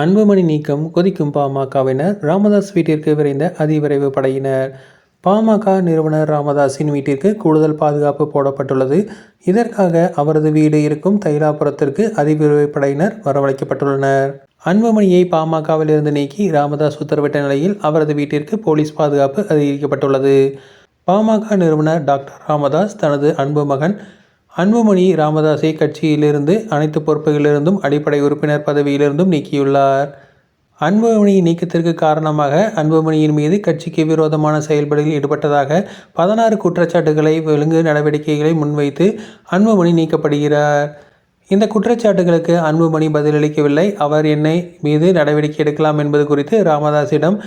அன்புமணி நீக்கம் கொதிக்கும் பாமகவினர் ராமதாஸ் வீட்டிற்கு விரைந்த அதிவிரைவு படையினர். பாமக நிறுவனர் ராமதாஸின் வீட்டிற்கு கூடுதல் பாதுகாப்பு போடப்பட்டுள்ளது. இதற்காக அவரது வீடு இருக்கும் தைலாபுரத்திற்கு அதிவிரைவு படையினர் வரவழைக்கப்பட்டுள்ளனர். அன்புமணியை பாமகவிலிருந்து நீக்கி ராமதாஸ் உத்தரவிட்ட நிலையில் அவரது வீட்டிற்கு போலீஸ் பாதுகாப்பு அதிகரிக்கப்பட்டுள்ளது. பாமக நிறுவனர் டாக்டர் ராமதாஸ் தனது அன்பு மகன் அன்புமணி ராமதாஸை கட்சியிலிருந்து அனைத்து பொறுப்புகளிலிருந்தும் அடிப்படை உறுப்பினர் பதவியிலிருந்தும் நீக்கியுள்ளார். அன்புமணி நீக்கத்திற்கு காரணமாக அன்புமணியின் மீது கட்சிக்கு விரோதமான செயல்பாடுகளில் ஈடுபட்டதாக பதினாறு குற்றச்சாட்டுகளை ஒழுங்கு நடவடிக்கைகளை முன்வைத்து அன்புமணி நீக்கப்படுகிறார். இந்த குற்றச்சாட்டுகளுக்கு அன்புமணி பதிலளிக்கவில்லை. அவர் என்னை மீது நடவடிக்கை எடுக்கலாம் என்பது குறித்து ராமதாஸிடம்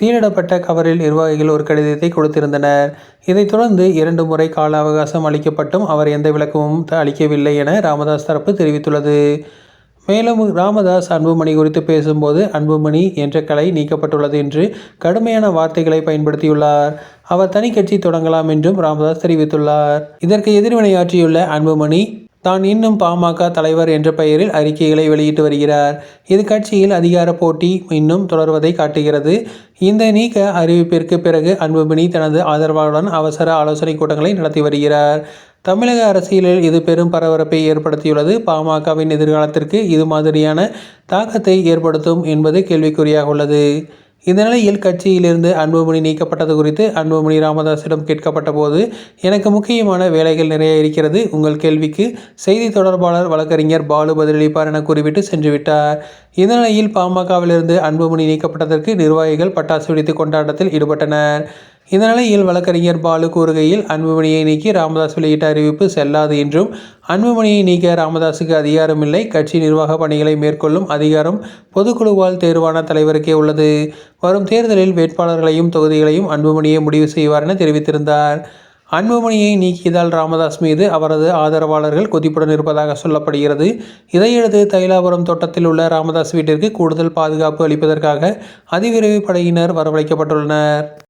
சீலிடப்பட்ட கவரில் நிர்வாகிகள் ஒரு கடிதத்தை கொடுத்திருந்தனர். இதைத் தொடர்ந்து இரண்டு முறை கால அவகாசம் அளிக்கப்பட்டும் அவர் எந்த விளக்கமும் அளிக்கவில்லை என ராமதாஸ் தரப்பு தெரிவித்துள்ளது. மேலும் ராமதாஸ் அன்புமணி குறித்து பேசும்போது அன்புமணி என்ற கலை நீக்கப்பட்டுள்ளது என்று கடுமையான வார்த்தைகளை பயன்படுத்தியுள்ளார். அவர் தனி கட்சி தொடங்கலாம் என்றும் ராமதாஸ் தெரிவித்துள்ளார். இதற்கு எதிர்வினையாற்றியுள்ள அன்புமணி தான் இன்னும் பாமக தலைவர் என்ற பெயரில் அறிக்கைகளை வெளியிட்டு வருகிறார். இது கட்சியில் அதிகார போட்டி இன்னும் தொடர்வதை காட்டுகிறது. இந்த நீக்க அறிவிப்பிற்கு பிறகு அன்புமணி தனது ஆதரவாளருடன் அவசர ஆலோசனை கூட்டங்களை நடத்தி வருகிறார். தமிழக அரசியலில் இது பெரும் பரபரப்பை ஏற்படுத்தியுள்ளது. பாமகவின் எதிர்காலத்திற்கு இது மாதிரியான தாக்கத்தை ஏற்படுத்தும் என்பது கேள்விக்குறியாக உள்ளது. இந்த நிலையில் கட்சியிலிருந்து அன்புமணி நீக்கப்பட்டது குறித்து அன்புமணி ராமதாஸிடம் கேட்கப்பட்ட போது எனக்கு முக்கியமான வேலைகள் நிறைய இருக்கிறது. உங்கள் கேள்விக்கு செய்தி தொடர்பாளர் வழக்கறிஞர் பாலு பதிலளிப்பார் என குறிப்பிட்டு சென்றுவிட்டார் இந்த நிலையில் பாமகவிலிருந்து அன்புமணி நீக்கப்பட்டதற்கு நிர்வாகிகள் பட்டாசு வெடித்து கொண்டாட்டத்தில் ஈடுபட்டனர். இந்நிலையில் வழக்கறிஞர் பாலு கூறுகையில் அன்புமணியை நீக்கி ராமதாஸ் வெளியிட்ட அறிவிப்பு செல்லாது என்றும் அன்புமணியை நீக்க ராமதாஸுக்கு அதிகாரமில்லை. கட்சி நிர்வாக பணிகளை மேற்கொள்ளும் அதிகாரம் பொதுக்குழுவால் தேர்வான தலைவருக்கே உள்ளது. வரும் தேர்தலில் வேட்பாளர்களையும் தொகுதிகளையும் அன்புமணியை முடிவு செய்வார் என தெரிவித்திருந்தார். அன்புமணியை நீக்கியதால் ராமதாஸ் மீது அவரது ஆதரவாளர்கள் கொதிப்புடன் இருப்பதாக சொல்லப்படுகிறது. இதையடுத்து தைலாபுரம் தோட்டத்தில் உள்ள ராமதாஸ் வீட்டிற்கு கூடுதல் பாதுகாப்பு அளிப்பதற்காக அதிவிரைவு படையினர் வரவழைக்கப்பட்டுள்ளனர்.